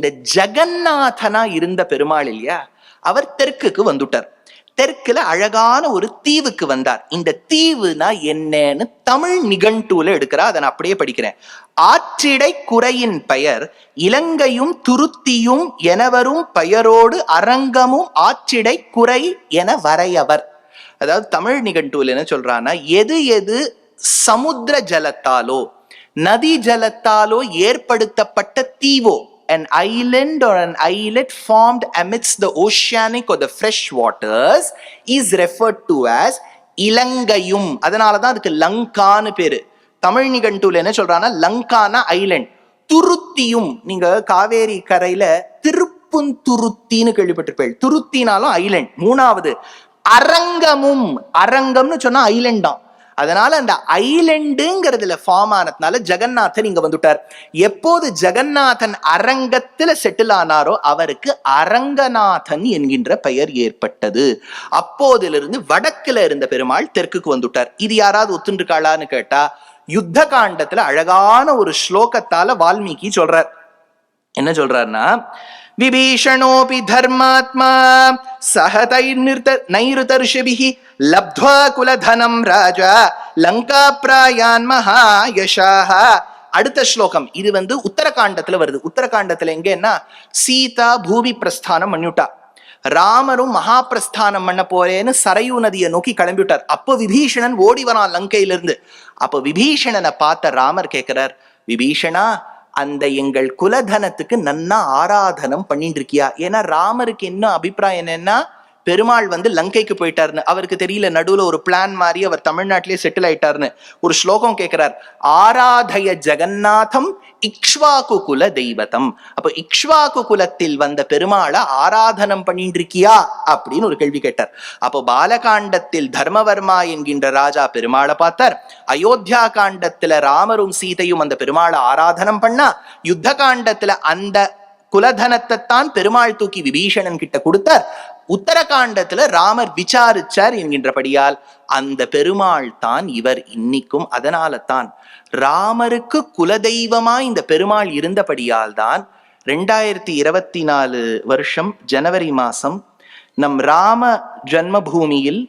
இந்த ஜெகநாதனா இருந்த பெருமாள் இல்லையா? அவர் தெற்குக்கு வந்துட்டார். தெற்குல அழகான ஒரு தீவுக்கு வந்தார். இந்த தீவுனா என்னன்னு தமிழ் நிகழ்டூல எடுக்கிறா அதை நான் அப்படியே படிக்கிறேன். ஆற்றிடை குறையின் பெயர் இலங்கையும் துருத்தியும் எனவரும் பெயரோடு அரங்கமும் ஆற்றிடை குறை என வரையவர். அதாவது தமிழ் நிகழ்டூல் என்ன சொல்றான்னா எது எது சமுத்திர ஜலத்தாலோ நதி ஜலத்தாலோ ஏற்படுத்தப்பட்ட தீவோ an island or an islet formed amidst the oceanic or the fresh waters is referred to as இலங்கையும். அதனால தான் அதுக்கு லங்கான்னு பேரு. தமிழ் நிகண்டூல என்ன சொல்றான்னா லங்கானா ஐலண்ட் துருத்தியும் நீங்க காவேரி கரையில திருப்புந்துருத்தின்னு கேள்விப்பட்டிருப்பேன் துருத்தினாலும் ஐலண்ட் மூணாவது அரங்கமும். அரங்கம்னு சொன்னா ஐலண்ட் தான். அதனால அந்த ஐலண்டுங்கிறதுல ஃபார்ம் ஆனதுனால ஜெகநாதன் இங்க வந்துட்டார். எப்போது ஜெகநாதன் அரங்கத்துல செட்டில் ஆனாரோ அவருக்கு அரங்கநாதன் என்கின்ற பெயர் ஏற்பட்டது. அப்போதிலிருந்து வடக்குல இருந்த பெருமாள் தெற்குக்கு வந்துட்டார். இது யாராவது ஒத்துண்டிருக்காளான்னு கேட்டா யுத்த காண்டத்துல அழகான ஒரு ஸ்லோகத்தால வால்மீகி சொல்றார். என்ன சொல்றாருன்னா விபீஷணோபி தர்மாத்மா சகதை நைருதர்ஷிபிஹி லப்த்வா குலதனம் ராஜா லங்கா பிராயான் மகாயஷாக அடுத்த ஸ்லோகம் இது வந்து உத்தரகாண்டத்துல வருது உத்தரகாண்டத்துல எங்கன்னா சீதா பூமி பிரஸ்தானம் பண்ணிவிட்டா ராமரும் மகாபிரஸ்தானம் பண்ண போறேன்னு சரையு நதியை நோக்கி கிளம்பிவிட்டார் அப்போ விபீஷணன் ஓடி வரான் லங்கையில இருந்து அப்போ விபீஷணனை பார்த்த ராமர் கேட்கிறார் விபீஷணா அந்த எங்கள் குலதனத்துக்கு நன்னா ஆராதனம் பண்ணிட்டு இருக்கியா ஏன்னா ராமருக்கு என்ன அபிப்பிராயம் என்னன்னா பெருமாள் வந்து லங்கைக்கு போயிட்டாருன்னு. அவருக்கு தெரியல நடுவுல ஒரு பிளான் மாதிரி அவர் தமிழ்நாட்டிலேயே செட்டில் ஆயிட்டாருன்னு. ஒரு ஸ்லோகம் கேட்கிறார் ஆராதய ஜெகநாதம் இக்ஷ்வாக்கு குல தெய்வதம். அப்ப இக்ஷ்வாக்கு குலத்தில் வந்த பெருமாளை ஆராதனம் பண்ணிட்டு இருக்கியா அப்படின்னு ஒரு கேள்வி கேட்டார். அப்போ பாலகாண்டத்தில் தர்மவர்மா என்கின்ற ராஜா பெருமாளை பார்த்தார். அயோத்தியா காண்டத்துல ராமரும் சீதையும் அந்த பெருமாளை ஆராதனம் பண்ணா யுத்த காண்டத்துல அந்த குலதனத்தை தான் பெருமாள் தூக்கி விபீஷணன் கிட்ட கொடுத்தார். உத்தரகாண்டத்துல ராமர் விசாரிச்சார் என்கின்றபடியால் அந்த பெருமாள் தான் இவர் இன்னிக்கும் அதனால தான் ராமருக்கு குலதெய்வமா இந்த பெருமாள் இருந்தபடியால் தான் ரெண்டாயிரத்தி இருபத்தி நாலு வருஷம் ஜனவரி மாசம் நம் ராம ஜன்மபூமியில்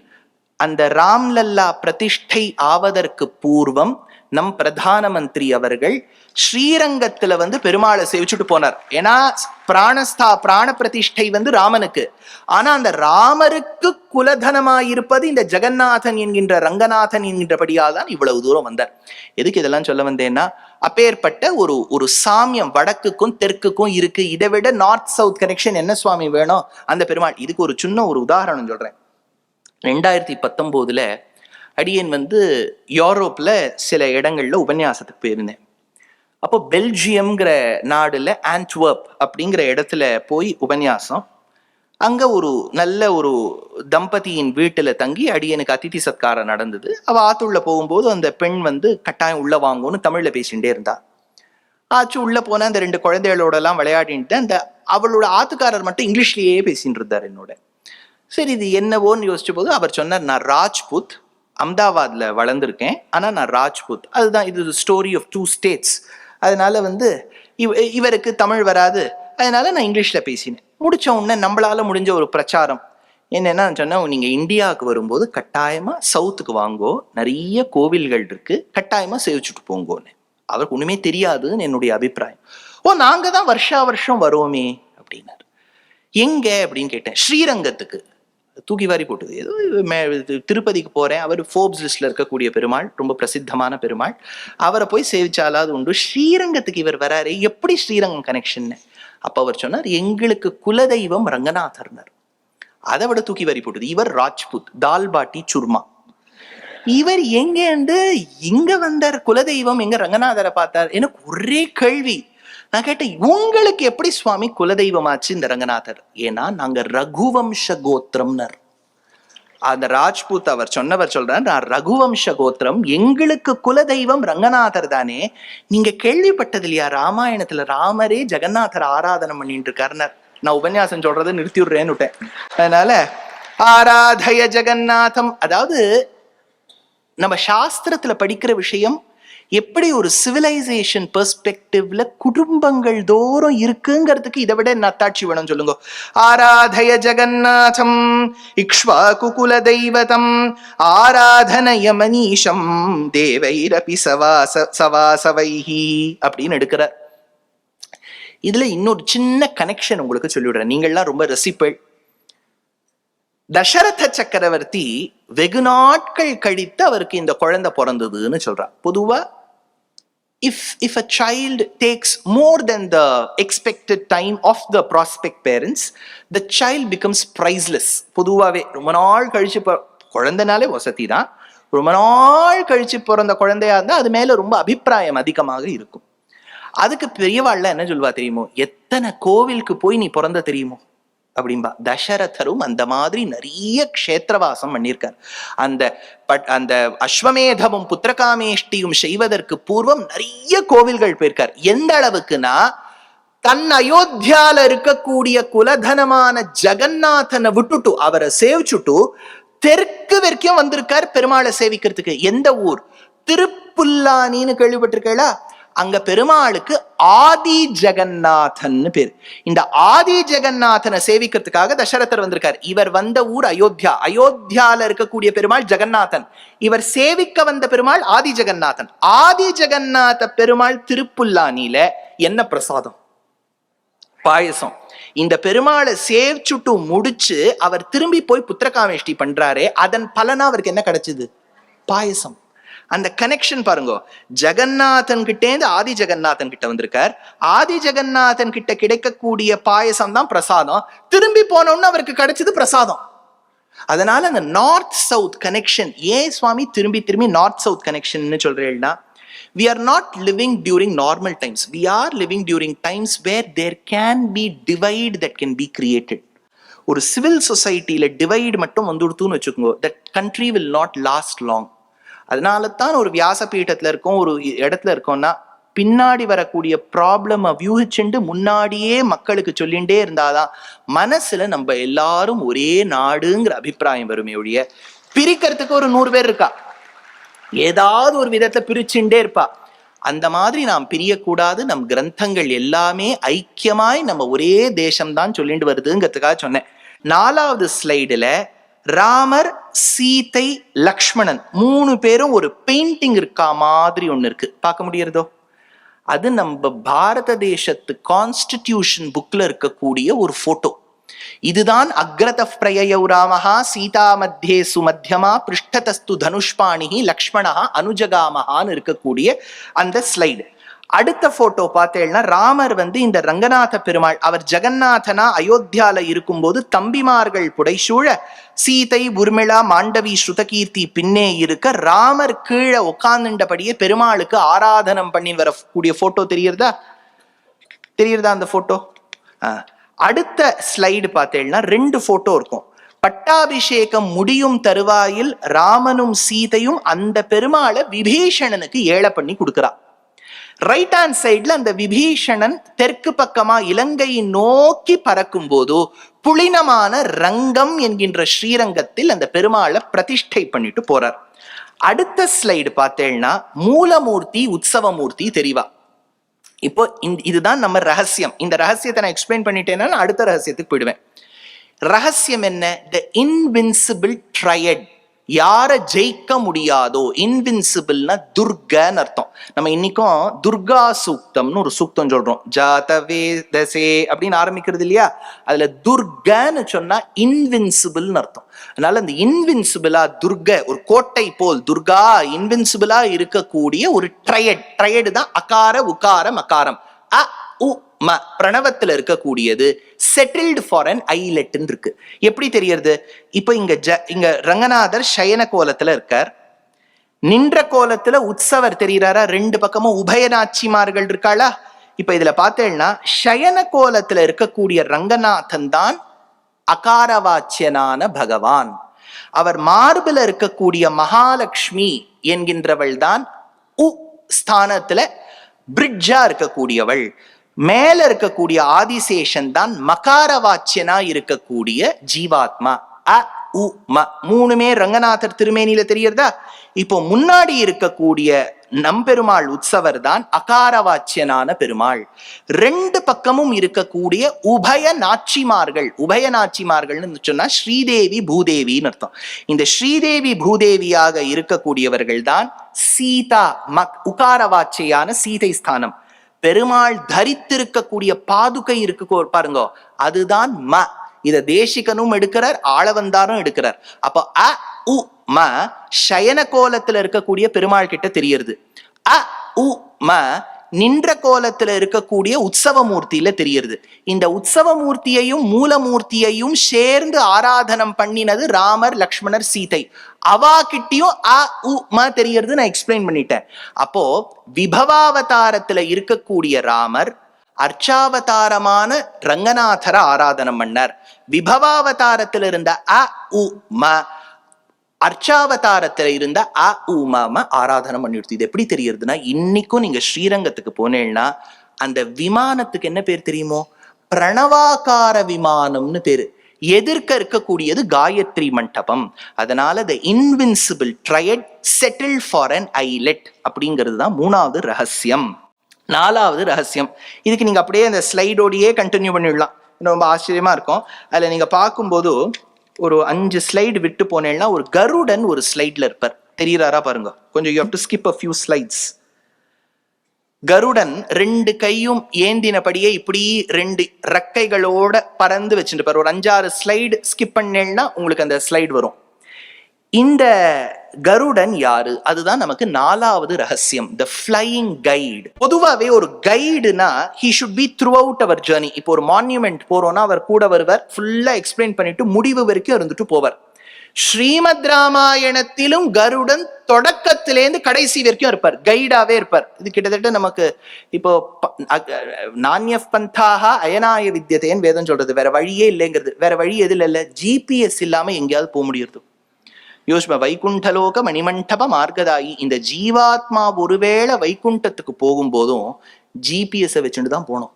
அந்த ராம்லல்லா பிரதிஷ்டை ஆவதற்கு பூர்வம் நம் பிரதான மந்திரி அவர்கள் ஸ்ரீரங்கத்துல வந்து பெருமாளை சேவிச்சுட்டு போனார். ஏன்னா பிராணஸ்தா பிராண பிரதிஷ்டை வந்து ராமனுக்கு. ஆனா அந்த ராமருக்கு குலதனமாயிருப்பது இந்த ஜெகநாதன் என்கின்ற ரங்கநாதன் என்கின்றபடியால் தான் இவ்வளவு தூரம் வந்தார். எதுக்கு இதெல்லாம் சொல்ல வந்தேன்னா அப்பேற்பட்ட ஒரு ஒரு சாமியம் வடக்குக்கும் தெற்குக்கும் இருக்கு. இதை விட நார்த் சவுத் கனெக்ஷன் என்ன சுவாமி வேணும்? அந்த பெருமாள். இதுக்கு ஒரு சின்ன ஒரு உதாரணம் சொல்றேன். ரெண்டாயிரத்தி பத்தொம்போதுல அடியன் வந்து யூரோப்பில் சில இடங்களில் உபன்யாசத்துக்கு போயிருந்தேன். அப்போ பெல்ஜியம்ங்கிற நாடில் ஆன்ட்வர்ப் அப்படிங்கிற இடத்துல போய் உபன்யாசம். அங்கே ஒரு நல்ல ஒரு தம்பதியின் வீட்டில் தங்கி அடியனுக்கு அதிதி சத்காரம் நடந்தது. அவள் ஆத்துள்ள போகும்போது அந்த பெண் வந்து கட்டாயம் உள்ளே வாங்கும்னு தமிழில் பேசிகிட்டே இருந்தா. ஆச்சு உள்ளே போனால் அந்த ரெண்டு குழந்தைகளோடலாம் விளையாடிட்டு அந்த அவளோட ஆத்துக்காரர் மட்டும் இங்கிலீஷ்லேயே பேசின்னு இருந்தார் என்னோட. சரி இது என்னவோன்னு யோசிச்ச போது அவர் சொன்னார் நான் ராஜ்புத் அம்தாவாத்ல வளர்ந்துருக்கேன். ஆனால் நான் ராஜ்புத். அதுதான் இது ஸ்டோரி ஆஃப் டூ ஸ்டேட்ஸ் அதனால வந்து இவ இவருக்கு தமிழ் வராது. அதனால நான் இங்கிலீஷில் பேசினேன். முடித்த உடனே நம்மளால் முடிஞ்ச ஒரு பிரச்சாரம். என்னென்னா சொன்னால் நீங்கள் இந்தியாவுக்கு வரும்போது கட்டாயமாக சவுத்துக்கு வாங்கோ. நிறைய கோவில்கள் இருக்குது கட்டாயமாக சேவிச்சுட்டு போங்கோன்னு. அவருக்கு ஒன்றுமே தெரியாதுன்னு என்னுடைய அபிப்பிராயம். ஓ நாங்கள் தான் வருஷா வருஷம் வருவோமே. அப்படின்னாரு. எங்கே? அப்படின்னு கேட்டேன். ஸ்ரீரங்கத்துக்கு. தூக்கி வாரி போட்டுது. ஏதோ மே- திருப்பதிக்கு போகிறேன் அவர் ஃபோர்ப்ஸ் லிஸ்ட்ல இருக்கக்கூடிய பெருமாள் ரொம்ப பிரசித்தமான பெருமாள். அவரை போய் சேவிச்சாலாவது உண்டு. ஸ்ரீரங்கத்துக்கு இவர் வராரு. எப்படி ஸ்ரீரங்கம் கனெக்ஷன் அப்போ அவர் சொன்னார் எங்களுக்கு குலதெய்வம் ரங்கநாதர்னர் அதை விட தூக்கி வாரி போட்டுது. இவர் ராஜ்புத் தால் பாட்டி சுர்மா. இவர் எங்கேண்டு இங்க வந்தார் குலதெய்வம் எங்க ரங்கநாதரை பார்த்தார்? எனக்கு ஒரே கேள்வி. நான் கேட்டேன் உங்களுக்கு எப்படி சுவாமி குலதெய்வமாச்சு? இந்த ரங்கநாதர். ஏன்னா நாங்க ரகுவம்ச கோத்திரம்னர். அந்த ராஜ்பூத் அவர் சொன்னவர் சொல்றார் நான் ரகுவம்ச கோத்திரம் எங்களுக்கு குலதெய்வம் ரங்கநாதர் தானே. நீங்க கேள்விப்பட்டது இல்லையா? ராமாயணத்துல ராமரே ஜெகநாதர் ஆராதனை பண்ணிட்டு இருக்காருனர் நான் உபன்யாசம் சொல்றதை நிறுத்தி விடுறேன்னு விட்டேன். அதனால ஆராதய ஜெகநாதம் அதாவது நம்ம சாஸ்திரத்துல படிக்கிற விஷயம் எப்படி ஒரு சிவிலைசேஷன் பெர்ஸ்பெக்டிவ்ல குடும்பங்கள் தோறும் இருக்குங்கிறதுக்கு இதை விட நத்தாட்சி வேணும் சொல்லுங்க. ஆராதய ஜெகநாதம் இக்ஷ்வா குகுல தெய்வதம் ஆராதனய மனீஷம் தேவைரபி சவாச சவாசவைஹி அப்படின்னு எடுக்கிறார் இதுல இன்னொரு சின்ன கனெக்ஷன் உங்களுக்கு சொல்லிவிடுறேன். நீங்கள்லாம் ரொம்ப ரசிப்பள் தசரத சக்கரவர்த்தி வெகு நாட்கள் கழித்து அவருக்கு இந்த குழந்தை பிறந்ததுன்னு சொல்றார். பொதுவா if if a child takes more then the expected time of the prospect parents the child becomes priceless பொதுவாகவே ரொம்ப நாள் கழிச்சு பிற- குழந்தைனாலே வசதி தான். ரொம்ப நாள் கழிச்சு பிறந்த குழந்தையா இருந்தா அது மேல ரொம்ப அபிப்பிராயம் அதிகமாக இருக்கும். அதுக்கு பெரியவாள்ல என்ன சொல்வா தெரியுமோ? எத்தனை கோவிலுக்கு போய் நீ பிறந்த தெரியுமோ? அப்படின்பா தசரதரும் அந்த மாதிரி நிறைய க்ஷேத்திரவாசம் பண்ணியிருக்கார். அந்த பட் அந்த அஸ்வமேதமும் புத்திரகாமேஷ்டியும் செய்வதற்கு பூர்வம் நிறைய கோவில்கள் போயிருக்கார். எந்த அளவுக்குன்னா தன் அயோத்தியால இருக்கக்கூடிய குலதனமான ஜெகநாதனை விட்டுட்டு அவரை சேவிச்சுட்டு தெற்கு வரைக்கும் வந்திருக்கார் பெருமாளை சேவிக்கிறதுக்கு. எந்த ஊர்? திருப்புல்லானின்னு கேள்விப்பட்டிருக்கீங்களா? அங்க பெருமாளுக்கு ஆதி ஜெகநாதன் பேர். இந்த ஆதி ஜெகநாதனை சேவிக்கிறதுக்காக தசரதர் வந்திருக்கார். இவர் வந்த ஊர் அயோத்தியா. அயோத்தியால இருக்கக்கூடிய பெருமாள் ஜெகநாதன். இவர் சேவிக்க வந்த பெருமாள் ஆதி ஜெகநாதன். ஆதி ஜெகநாத பெருமாள் திருப்புல்லானில என்ன பிரசாதம்? பாயசம். இந்த பெருமாளை சேவிச்சுட்டு முடிச்சு அவர் திரும்பி போய் புத்திரகாமேஷ்டி பண்றாரே அதன் பலனா அவருக்கு என்ன கிடைச்சது? பாயசம். அந்த கனெக்ஷன் பாருங்க. ஜெகநாதன் கிட்டேந்து ஆதி ஜெகநாதன் கிட்ட வந்திருக்கார். ஆதி ஜெகநாதன் கிட்ட கிடைக்கக்கூடிய பாயசம் தான் பிரசாதம். திரும்பி போனோம்னு அவருக்கு கிடைச்சது பிரசாதம். அதனால அந்த நார்த் சவுத் கனெக்ஷன் ஏன் சுவாமி திரும்பி திரும்பி நார்த் சவுத் கனெக்ஷன் சொல்றேன்னா we are not living during normal times we are living during times where there can be divide that can be created ஒரு சிவில் சொசைட்டியில டிவைடு மட்டும் வந்துடுத்துன்னு வச்சுக்கோங்க. That country will not last long அதனால தான் ஒரு வியாசபீட்டத்துல இருக்கோம் ஒரு இடத்துல இருக்கோம்னா பின்னாடி வரக்கூடிய ப்ராப்ளமை வியூகிச்சுண்டு முன்னாடியே மக்களுக்கு சொல்லிகிட்டே இருந்தாதான் மனசுல நம்ம எல்லாரும் ஒரே நாடுங்கிற அபிப்பிராயம் வருமே ஒழிய பிரிக்கிறதுக்கு ஒரு நூறு பேர் இருக்கா? ஏதாவது ஒரு விதத்தை பிரிச்சுட்டே இருப்பா. அந்த மாதிரி நாம் பிரியக்கூடாது நம் கிரந்தங்கள் எல்லாமே ஐக்கியமாய் நம்ம ஒரே தேசம்தான் சொல்லிட்டு வருதுங்கிறதுக்காக சொன்னேன். நாலாவது ஸ்லைடில் ராமர் சீதை லக்ஷ்மணன் மூணு பேரும் ஒரு பெயிண்டிங் இருக்கா மாதிரி ஒன்று இருக்கு. பார்க்க முடியறதோ அது நம்ம பாரத தேசத்து கான்ஸ்டிடியூஷன் புக்ல இருக்கக்கூடிய ஒரு போட்டோ இதுதான் அக்ரத பிரயயௌ ராமஹா சீதா மத்தியே சுமத்தியமா பிருஷ்டதஸ்து தனுஷ்பாணி லக்ஷ்மணா அனுஜகாமஹான்னு இருக்கக்கூடிய அந்த ஸ்லைடு அடுத்த போட்டோ பார்த்தேன்னா ராமர் வந்து இந்த ரங்கநாத பெருமாள் அவர் ஜெகநாதனா அயோத்தியால இருக்கும்போது தம்பிமார்கள் புடைசூழ சீதை உர்மிளா மாண்டவி ஸ்ருதகீர்த்தி பின்னே இருக்க ராமர் கீழே உட்கார்ந்துட்டபடியே பெருமாளுக்கு ஆராதனம் பண்ணி வரக்கூடிய போட்டோ தெரியுறதா தெரியுறதா அந்த போட்டோ அடுத்த ஸ்லைடு பார்த்தேன்னா ரெண்டு போட்டோ இருக்கும். பட்டாபிஷேகம் முடியும் தருவாயில் ராமனும் சீதையும் அந்த பெருமாளை விபீஷணனுக்கு ஏழை பண்ணி கொடுக்குறா. ரைட் ஹேண்ட் சைட்ல அந்த விபீஷணன் தெற்கு பக்கமா இலங்கையை நோக்கி பறக்கும் போது புளினமான ரங்கம் என்கின்ற ஸ்ரீரங்கத்தில் அந்த பெருமாளை பிரதிஷ்டை பண்ணிட்டு போறார். அடுத்த ஸ்லைடு பார்த்தேன்னா மூலமூர்த்தி உற்சவமூர்த்தி தெரிவா. இப்போ இந்த- இதுதான் நம்ம ரகசியம். இந்த ரகசியத்தை நான் எக்ஸ்பிளைன் பண்ணிட்டேன்னா நான் அடுத்த ரகசியத்துக்கு போயிடுவேன். ரகசியம் என்ன? த இன்வின்சிபிள் ட்ரையட் யாரை ஜெயிக்க முடியாதோ இன்வின்சிபிள்னா துர்கன்னு அர்த்தம். நம்ம இன்னைக்கும் துர்கா சூக்தம்னு ஒரு சூக்தம் சொல்றோம். ஜாதவே தசே அப்படின்னு ஆரம்பிக்கிறது இல்லையா? அதுல துர்கன்னு சொன்னா இன்வின்சிபிள்னு அர்த்தம். அதனால அந்த இன்வின்சிபிளா துர்க ஒரு கோட்டை போல் துர்கா இன்வின்சிபிளா இருக்கக்கூடிய ஒரு ட்ரையட் ட்ரையடு தான் அகார உக்காரம் அகாரம். அ உ ம பிரணவத்துல இருக்கக்கூடியது செட்டில்டு ஃபார் அன் ஐலெட்னு இருக்கு எப்படி தெரியறது? இப்போ இங்க ஜ இங்க ரங்கநாதர் சயன கோலத்துல இருக்கார். நின்ற கோலத்துல உற்சவர் தெரியறாரா? ரெண்டு பக்கமும் உபயநாச்சிமார்கள் இருக்காளா? இப்ப இதுல பார்த்தேன்னா சயன கோலத்துல இருக்கக்கூடிய ரங்கநாதன் தான் அகாரவாச்சியனான பகவான். அவர் மார்பில் இருக்கக்கூடிய மகாலட்சுமி என்கின்றவள் தான் உ ஸ்தானத்துல பிரிட்ஜா இருக்கக்கூடியவள். மேல இருக்கக்கூடிய ஆதிசேஷன் தான் மகாரவாச்சியனா இருக்கக்கூடிய ஜீவாத்மா. அ உ ம. மூணுமே ரங்கநாதர் திருமேனியில தெரியறதா இப்போ முன்னாடி இருக்கக்கூடிய நம்பெருமாள் உற்சவர் தான் அகாரவாச்சியனான பெருமாள். ரெண்டு பக்கமும் இருக்கக்கூடிய உபய நாச்சிமார்கள் உபய நாச்சிமார்கள்னு சொன்னா ஸ்ரீதேவி பூதேவின்னு அர்த்தம். இந்த ஸ்ரீதேவி பூதேவியாக இருக்கக்கூடியவர்கள் தான் சீதா மக் உகாரவாச்சியான சீதை ஸ்தானம். பெருமாள் தரித்திருக்கக்கூடிய பாதுகை இருக்கு பாருங்க. அதுதான் ம. இத தேசிகனும் எடுக்கிறார் ஆளவந்தாரும் எடுக்கிறார். அப்போ அ உ ம சயன கோலத்துல இருக்கக்கூடிய பெருமாள் கிட்ட தெரியறது. அ உ ம நின்ற கோலத்துல இருக்கக்கூடிய உற்சவ மூர்த்தியில தெரியறது. இந்த உற்சவ மூர்த்தியையும் மூலமூர்த்தியையும் சேர்ந்து ஆராதனம் பண்ணினது ராமர் லக்ஷ்மணர் சீதை. அவா கிட்டியும் அ உ ம தெரியறது நான் எக்ஸ்பிளைன் பண்ணிட்டேன். அப்போ விபவாவதாரத்துல இருக்கக்கூடிய ராமர் அர்ச்சாவதாரமான ரங்கநாதர ஆராதனம் பண்ணார். விபவாவதாரத்தில் இருந்த அ உ ம அர்ச்சாவதாரத்தில் இருந்த அ உமாம ம ம ஆராதனம் இது எப்படி தெரியறதுன்னா இன்னைக்கும் நீங்க ஸ்ரீரங்கத்துக்கு போனேன்னா அந்த விமானத்துக்கு என்ன பேர் தெரியுமோ? பிரணவாக்கார விமானம்னு பேரு. எதிர்க்க இருக்கக்கூடியது காயத்ரி மண்டபம். அதனால the invincible triad settle for an islet அப்படிங்கிறது தான் மூணாவது ரகசியம். நாலாவது ரகசியம். இதுக்கு நீங்க அப்படியே அந்த ஸ்லைடோடையே கண்டினியூ பண்ணிடலாம். ரொம்ப ஆச்சரியமா இருக்கும். அதுல நீங்க பார்க்கும்போது ஒரு அஞ்சு ஸ்லைடு விட்டு போனேன்னா ஒரு கருடன் ஒரு ஸ்லைட்ல இருப்பார். தெரியறாரா பாருங்க. கொஞ்சம் you have to skip a few slides Garudan ரெண்டு கையும் ஏந்தினபடியே இப்படி ரெண்டு ரெக்கைகளோட பறந்து வச்சுருப்பார். ஒரு அஞ்சாறு ஸ்லைடு ஸ்கிப் பண்ணேன்னா உங்களுக்கு அந்த ஸ்லைடு வரும். இந்த கருடன் யாரு? அதுதான் நமக்கு நாலாவது ரகசியம். த ஃப்ளையிங் கைடு பொதுவாகவே ஒரு கைடுனா he should be throughout our journey இப்போ ஒரு மான்யூமெண்ட் போறோம்னா அவர் கூட வருவார். ஃபுல்லா எக்ஸ்பிளைன் பண்ணிட்டு முடிவு வரைக்கும் இருந்துட்டு போவார். ஸ்ரீமத் ராமாயணத்திலும் கருடன் தொடக்கத்திலேருந்து கடைசி வரைக்கும் இருப்பார். கைடாவே இருப்பார். இது கிட்டத்தட்ட நமக்கு இப்போ ப- பந்தாக அயனாய வித்தியதேன்னு வேதம் சொல்றது. வேற வழியே இல்லைங்கிறது. வேற வழி எதுல இல்லை? ஜிபிஎஸ் இல்லாம எங்கேயாவது போக முடியுது யோசிப்பா வைகுண்டலோக மணிமண்டப மார்க்கதாயி இந்த ஜீவாத்மா ஒருவேளை வைகுண்டத்துக்கு போகும்போதும் ஜிபிஎஸை வச்சுட்டு தான் போனோம்.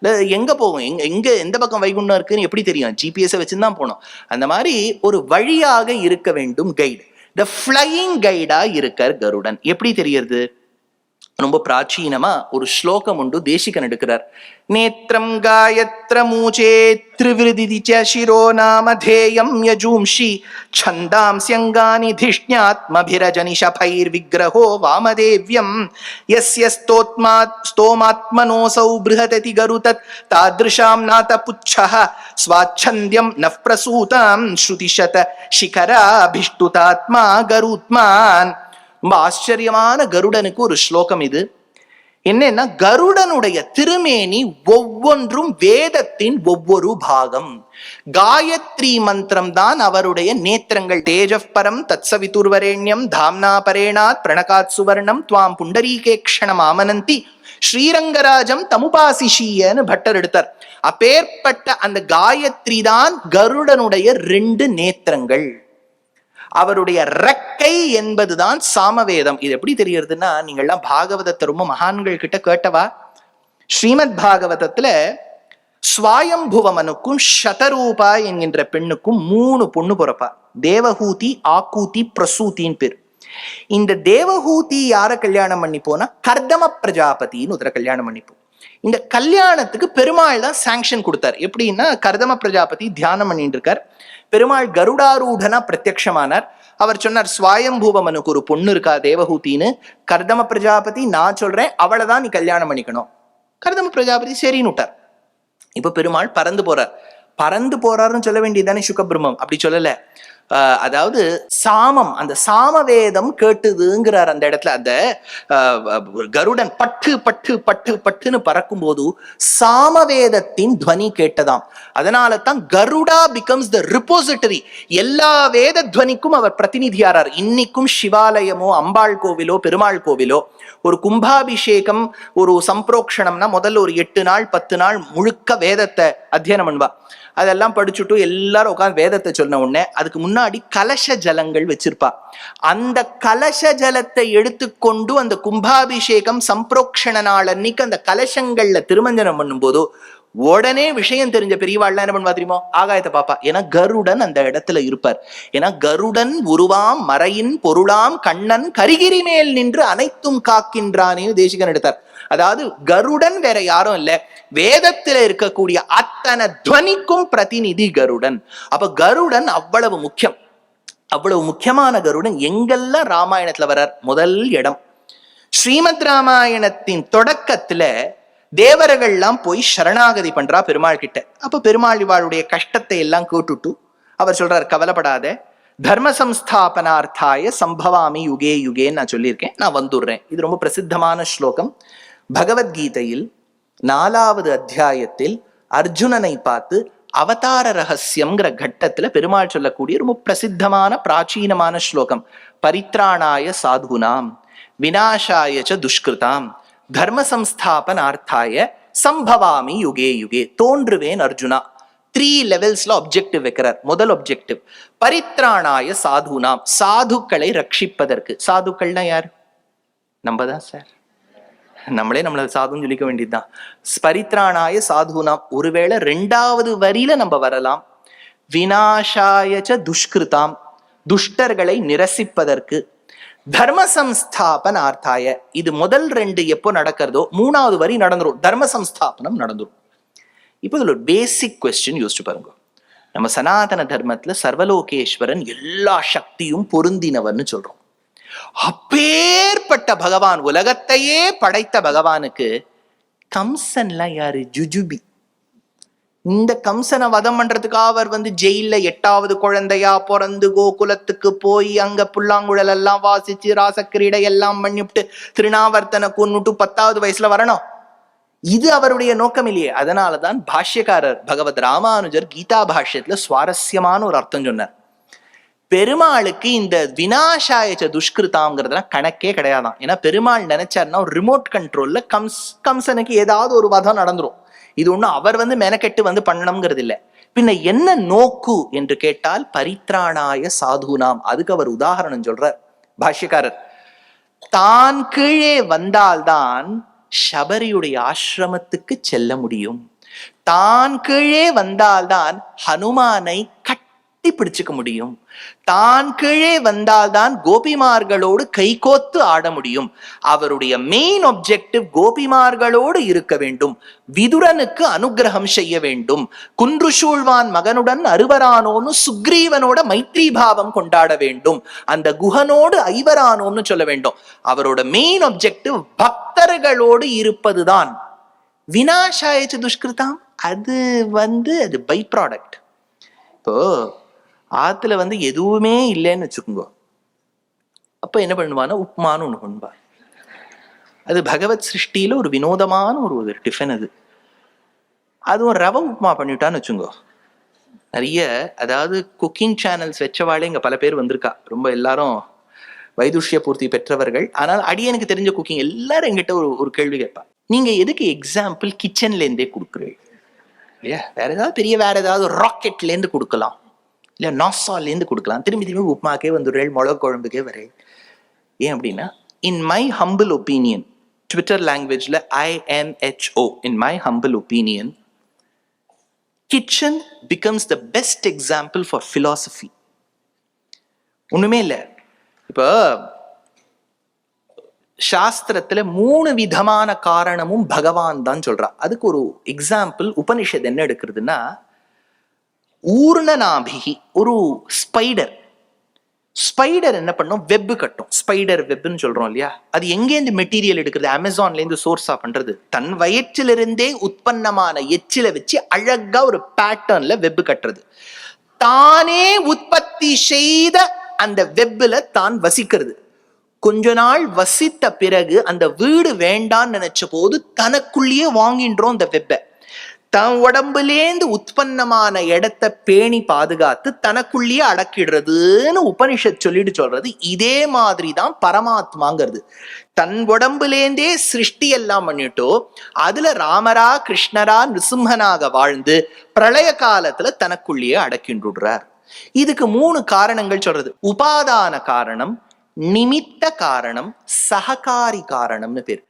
இல்லை எங்கே போகும் எங்க எங்கே எந்த பக்கம் வைகுண்டம் இருக்குன்னு எப்படி தெரியும்? ஜிபிஎஸை வச்சு தான் போகணும் அந்த மாதிரி ஒரு வழியாக இருக்க வேண்டும் கைடு த ஃப்ளையிங் கைடாக இருக்கார் கருடன். எப்படி தெரியறது? ரொம்ப பிராச்சீனமா ஒரு ஸ்லோகம் உண்டு தேசிகன் எடுக்கிறார் நேத்திரம் காயத்ர மூச்சே திருவிருதி சிரோ நாம தேயம் யஜூம்ஷி சந்தாம் சியங்கானி திஷ்ஞாத்மபிரஜனிஷபைர் விக்கிரகோ வாமதேவ்யம் எஸ்ய ஸ்தோத்மா ஸ்தோமாத்மனோசௌ பிருஹததி கருதத் தாதிருஷாம் நாத புச்சஹ ஸ்வாச்சந்தியம் ந பிரசூதாம் ஸ்ருதிஷத சிகராபிஷ்டுதாத்மா கருத்மான் ரொம்ப ஆச்சரியமான கருடனுக்கு ஒரு ஸ்லோகம் இது. என்னன்னா கருடனுடைய திருமேனி ஒவ்வொன்றும் வேதத்தின் ஒவ்வொரு பாகம். காயத்ரி மந்திரம் தான் அவருடைய நேத்திரங்கள். தேஜப்பரம் தத்சவிதுர்வரேண்யம் தாம்னா பரேணாத் பிரணகாத் சுவர்ணம் துவாம் புண்டரீகேக்ஷணம் ஆமனந்தி ஸ்ரீரங்கராஜம் தமுபாசிஷியன்னு பட்டர் எடுத்தார். அப்பேற்பட்ட அந்த காயத்ரி தான் கருடனுடைய ரெண்டு நேத்திரங்கள். அவருடைய ரெக்கை என்பதுதான் சாமவேதம். இது எப்படி தெரியறதுன்னா நீங்கள்லாம் பாகவதத்தை ரொம்ப மகான்கள் கிட்ட கேட்டவா? ஸ்ரீமத் பாகவதத்துல சுவாயம்புவமனுக்கும் ஷதரூபா என்கின்ற பெண்ணுக்கும் மூணு பொண்ணு பிறப்பா. தேவஹூதி ஆக்கூதி பிரசூத்தின்னு பேர். இந்த தேவஹூதி யார கல்யாணம் பண்ணி போனா? கர்தம பிரஜாபதின்னு ஒருத்தர கல்யாணம் பண்ணிப்போம் இந்த கல்யாணத்துக்கு பெருமாள் தான் சாங்ஷன் கொடுத்தார். எப்படின்னா கர்தம பிரஜாபதி தியானம் பண்ணிட்டு இருக்கார். பெருமாள் கருடாரூடனா பிரத்யக்ஷமானார் அவர் சொன்னார் ஸ்வாயம்பூவமனுக்கு ஒரு பொண்ணு இருக்கா தேவஹூத்தின்னு. கர்தம பிரஜாபதி நான் சொல்றேன் அவளை தான் நீ கல்யாணம் பண்ணிக்கணும். கர்தம பிரஜாபதி சரின்னு விட்டார். இப்ப பெருமாள் பறந்து போறார். பறந்து போறாருன்னு சொல்ல வேண்டியதுதானே சுகபிரம்மம் அப்படி சொல்லல. அதாவது சாமம் அந்த சாமவேதம் கேட்டுதுங்கிறார் அந்த இடத்துல. அந்த கருடன் பட்டு பட்டு பட்டு பட்டுன்னு பறக்கும் போது சாமவேதத்தின் துவனி கேட்டதாம். அதனால தான் கருடா பிகம்ஸ் த ரிப்போசிட்டரி எல்லா வேத துவனிக்கும் அவர் பிரதிநிதியாரார். இன்னைக்கும் சிவாலயமோ அம்பாள் கோவிலோ பெருமாள் கோவிலோ ஒரு கும்பாபிஷேகம் ஒரு சம்பிரோக்ஷணம்னா முதல்ல ஒரு எட்டு நாள் பத்து நாள் முழுக்க வேதத்தை அத்தியனம் பண்ணுவா. அதெல்லாம் படிச்சுட்டு எல்லாரும் உட்காந்து வேதத்தை சொன்ன உடனே அதுக்கு முன்னாடி கலச ஜலங்கள் வச்சிருப்பா. அந்த கலச ஜலத்தை எடுத்துக்கொண்டு அந்த கும்பாபிஷேகம் சம்பிரோக்ஷண நாள் அன்னைக்கு அந்த கலசங்கள்ல திருமஞ்சனம் பண்ணும்போது உடனே விஷயம் தெரிஞ்ச பெரியவாள்லாம் என்ன பண்ணுவா தெரியுமோ? ஆகாயத்தை பாப்பா ஏன்னா கருடன் அந்த இடத்துல இருப்பார். ஏன்னா கருடன் உருவாம் மறையின் பொருளாம் கண்ணன் கரிகிரி மேல் நின்று அனைத்தும் காக்கின்றானே தேசிகன் எடுத்தார். அதாவது கருடன் வேற யாரும் இல்ல. வேதத்துல இருக்கக்கூடிய அத்தனை துவனிக்கும் பிரதிநிதி கருடன். அப்ப கருடன் அவ்வளவு முக்கியம். அவ்வளவு முக்கியமான கருடன் எங்கெல்லாம் ராமாயணத்துல வர்றார்? முதல் இடம். ஸ்ரீமத் ராமாயணத்தின் தொடக்கத்துல தேவர்கள்லாம் போய் சரணாகதி பண்றா பெருமாள் கிட்ட. அப்ப பெருமாள் இவாளுடைய கஷ்டத்தை எல்லாம் கேட்டுட்டு அவர் சொல்றார் கவலைப்படாத. தர்ம சம்ஸ்தாபனார்த்தாய சம்பவாமி யுகே யுகேன்னு நான் சொல்லியிருக்கேன். நான் வந்துடுறேன். இது ரொம்ப பிரசித்தமான ஸ்லோகம். பகவத்கீதையில் நாலாவது அத்தியாயத்தில் அர்ஜுனனை பார்த்து அவதார ரகசியம்ங்கிற கட்டத்துல பெருமாள் சொல்லக்கூடிய ரொம்ப பிரசித்தமான பிராச்சீனமான ஸ்லோகம். பரித்ராணாய சாதுனாம் வினாசாய ச துஷ்கிருதாம் தர்ம சம்ஸ்தாபனார்த்தாய சம்பவாமி யுகே யுகே தோன்றுவேன் அர்ஜுனா. த்ரீ லெவல்ஸ்ல ஆப்ஜெக்டிவ் வைக்கிறார் முதல் ஆப்ஜெக்டிவ் பரித்ராணாய சாதுனாம் சாதுக்களை ரட்சிப்பதற்கு. சாதுக்கள்னா யார்? நம்ம தான் சார் நம்மளே நம்மள சாதுன்னு சொல்லிக்க வேண்டியதுதான். ஸ்பரித்ரானாய சாதுனாம் ஒருவேளை ரெண்டாவது வரியில நம்ம வரலாம். வினாஷாயச்ச துஷ்கிருதாம் துஷ்டர்களை நிரசிப்பதற்கு தர்ம சம்ஸ்தாபனார்த்தாய இது முதல் ரெண்டு எப்போ நடக்கிறதோ மூணாவது வரி நடந்துரும். தர்ம சம்ஸ்தாபனம் நடந்துரும். இப்போ இதில் ஒரு பேசிக் கொஸ்டின் யோசிச்சு பாருங்க. நம்ம சனாதன தர்மத்துல சர்வலோகேஸ்வரன் எல்லா சக்தியும் பொருந்தினவர்னு சொல்றோம். அப்பேற்பட்ட பகவான் உலகத்தையே படைத்த பகவானுக்கு கம்சன்லாம் யாரு? ஜுஜுபி. இந்த கம்சனை வதம் பண்றதுக்காக அவர் வந்து ஜெயில எட்டாவது குழந்தையா பிறந்து கோகுலத்துக்கு போய் அங்க புல்லாங்குழல் எல்லாம் வாசிச்சு ராசக்கிரீடை எல்லாம் பண்ணிவிட்டு திருநாவர்த்தனை கொண்டுட்டு பத்தாவது வயசுல வரணும். இது அவருடைய நோக்கம் இல்லையே. அதனாலதான் பாஷ்யக்காரர் பகவத் ராமானுஜர் கீதா பாஷ்யத்துல சுவாரஸ்யமான ஒரு அர்த்தம் சொன்னார். பெருமாளுக்கு இந்த வினாசாய துஷ்கிருதாங்கிறதுலாம் கணக்கே கிடையாதான். ஏன்னா பெருமாள் நினைச்சாருன்னா ஒரு ரிமோட் கண்ட்ரோல்ல கம்ஸ் கம்சனுக்கு ஏதாவது ஒரு வதம் நடந்துரும். இது ஒண்ணும் அவர் வந்து மெனக்கெட்டு வந்து பண்ணணுங்கிறது இல்ல பின்ன என்ன நோக்கு என்று கேட்டால் பரித்ராணாய சாதுனாம். அதுக்கு அவர் உதாரணம் சொல்றார். பாஷ்யக்காரர் தான் கீழே வந்தால்தான் சபரியுடைய ஆசிரமத்துக்கு செல்ல முடியும். தான் கீழே வந்தால்தான் ஹனுமானை கட்டி பிடிச்சுக்க முடியும். தான் கீழே வந்தால்தான் கோபிமார்களோடு கைகோத்து ஆட முடியும். அவருடைய மெயின் ஒப்ஜெக்டிவ் கோபிமார்களோடு இருக்க வேண்டும். விதுரனுக்கு அனுகிரகம் செய்ய வேண்டும். குன்று சூழ்வான் மகனுடன் அருவரானோன்னு சுக்ரீவனோட மைத்ரி பாவம் கொண்டாட வேண்டும். அந்த குஹனோடு ஐவரானோன்னு சொல்ல வேண்டும். அவரோட மெயின் ஒப்ஜெக்டிவ் பக்தர்களோடு இருப்பதுதான். வினாசாயச்சு துஷ்கிருதாம் அது வந்து அது பை ப்ராடக்ட் இப்போ ஆற்றுல வந்து எதுவுமே இல்லைன்னு வச்சுக்கோங்க. அப்போ என்ன பண்ணுவான்னா உப்மான்னு ஒன்று பண்ணுவா. அது பகவத் சிருஷ்டியில ஒரு வினோதமான ஒரு ஒரு டிஃபன் அது. அதுவும் ரவை உப்மா பண்ணிட்டான்னு வச்சுக்கோ நிறைய அதாவது குக்கிங் சேனல்ஸ் வச்சவாளே இங்கே பல பேர் வந்திருக்கா. ரொம்ப எல்லாரும் வைதுஷ்ய பூர்த்தி பெற்றவர்கள். ஆனால் அடியனுக்கு தெரிஞ்ச குக்கிங் எல்லாரும் எங்கிட்ட ஒரு ஒரு கேள்வி கேட்பா. நீங்கள் எதுக்கு எக்ஸாம்பிள் கிச்சன்லேருந்தே கொடுக்குறீங்க? இல்லையா? வேற ஏதாவது பெரிய வேற ஏதாவது ராக்கெட்லேருந்து கொடுக்கலாம். இல்ல நாசாலேருந்து கொடுக்கலாம். திரும்பி திரும்பி உப்மாக்கே வந்துடுறேன் மிளகு குழம்புக்கே வரேன். ஏன் அப்படின்னா in my humble opinion Twitter லாங்குவேஜ்ல IMHO in my humble opinion kitchen becomes the best example for philosophy ஒண்ணுமே இல்லை. இப்போ சாஸ்திரத்துல மூணு விதமான காரணமும் பகவான் தான் சொல்றா அதுக்கு ஒரு எக்ஸாம்பிள் உபனிஷத் என்ன எடுக்கிறதுன்னா ஊர்ணநாபிகி ஒரு ஸ்பைடர் ஸ்பைடர் என்ன பண்ணும்? வெப் கட்டும். ஸ்பைடர் வெப்னு சொல்றோம் இல்லையா? அது எங்கேருந்து மெட்டீரியல் எடுக்கிறது? அமேசான்ல இருந்து சோர்ஸா பண்றது. தன் வயிற்றிலிருந்தே உற்பத்தமான எச்சில வச்சு அழகா ஒரு பேட்டர்ன்ல வெப் கட்டுறது. தானே உற்பத்தி செய்த அந்த வெப்ல தான் வசிக்கிறது. கொஞ்ச நாள் வசித்த பிறகு அந்த வீடு வேண்டான்னு நினைச்ச போது தனக்குள்ளேயே வாங்கின்றோம் அந்த வெப்பை தன் உடம்புலேந்து உற்பத்தமான இடத்தை பேணி பாதுகாத்து தனக்குள்ளேயே அடக்கிடுறதுன்னு உபனிஷத் சொல்லிட்டு சொல்றது. இதே மாதிரி தான் பரமாத்மாங்கிறது. தன் உடம்புலேந்தே சிருஷ்டி எல்லாம் பண்ணிட்டோ அதுல ராமரா கிருஷ்ணரா நிருசிம்மனாக வாழ்ந்து பிரளய காலத்துல தனக்குள்ளேயே அடக்கின்றுடுறார். இதுக்கு மூணு காரணங்கள் சொல்றது. உபாதான காரணம் நிமித்த காரணம் சககாரி காரணம்னு பேர்.